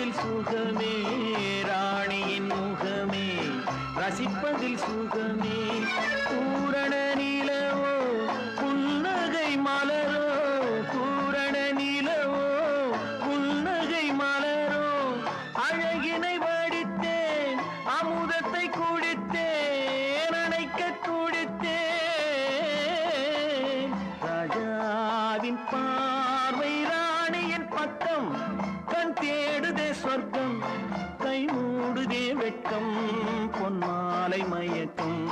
ரசிப்பதில் சுகமே ராணியின் முகமே. ரசிப்பதில் சுகமே பூரண நிலவோ புன்னகை மலரோ. பூரண நிலவோ புன்னகை மலரோ. அழகினை வடித்தேன் அமுதத்தை குடித்தேன் அணைக்க துடித்தேன். ராஜாவின் பா மூடுதே வெட்கம் பொன்மாலை மயக்கம்.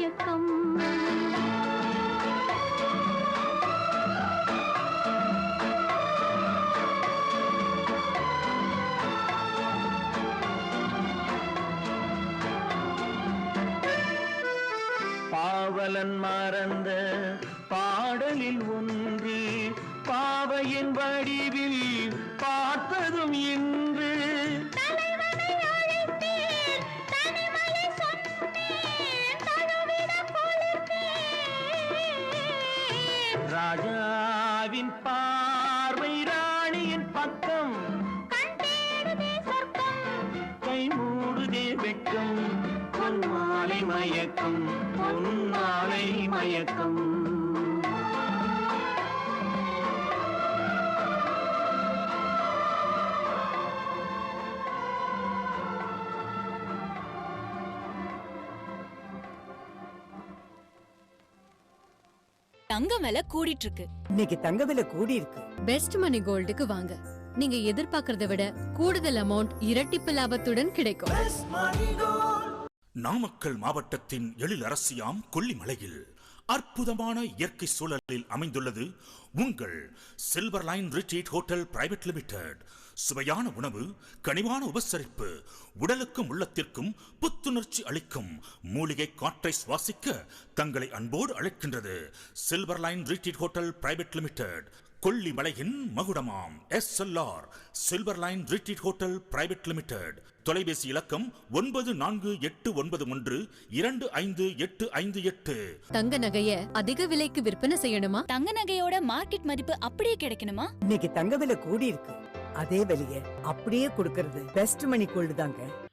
மயக்கம். பாவலன் மறந்த பாடலில் ஒன்று பாவையின் வடிவில் பார்த்ததும் இன்று ராஜாவின் பார்வை ராணியின் பக்கம். கை மூடுதே வெட்கம். பொன்மாலை மயக்கம். பொன்மாலை மயக்கம். தங்கம் விலை கூடிட்டு இருக்கு இன்னைக்கு தங்க விலை கூடி இருக்கு பெஸ்ட் மணி கோல்டுக்கு வாங்க. நீங்க எதிர்பார்க்கறத விட கூடுதல் அமௌண்ட் இரட்டிப்பு லாபத்துடன் கிடைக்கும். நாமக்கல் மாவட்டத்தின் எழில் அரசியாம் கொல்லிமலையில் அற்புதமான இயற்கை சூழலில் அமைந்துள்ளது உங்கள் silver line retreat hotel private limited சுவையான உணவு கனிவான உபசரிப்பு உடலுக்கும் உள்ளத்திற்கும் புத்துணர்ச்சி அளிக்கும் மூலிகை காற்றை சுவாசிக்க தங்களை அன்போடு அழைக்கின்றது silver line retreat hotel private limited கொல்லிமலையின் மகுடமாம். S L R silver line retreat hotel private limited தொலைபேசி இலக்கம் ஒன்பது நான்கு எட்டு ஒன்பது ஒன்று இரண்டு ஐந்து எட்டு ஐந்து எட்டு. தங்க நகைய அதிக விலைக்கு விற்பனை செய்யணுமா? தங்க நகையோட மார்க்கெட் மதிப்பு அப்படியே கிடைக்கணுமா? இன்னைக்கு தங்க விலை கூடி இருக்கு அதே விலைய அப்படியே கொடுக்கறது பெஸ்ட் மணி கோல்டு தாங்க.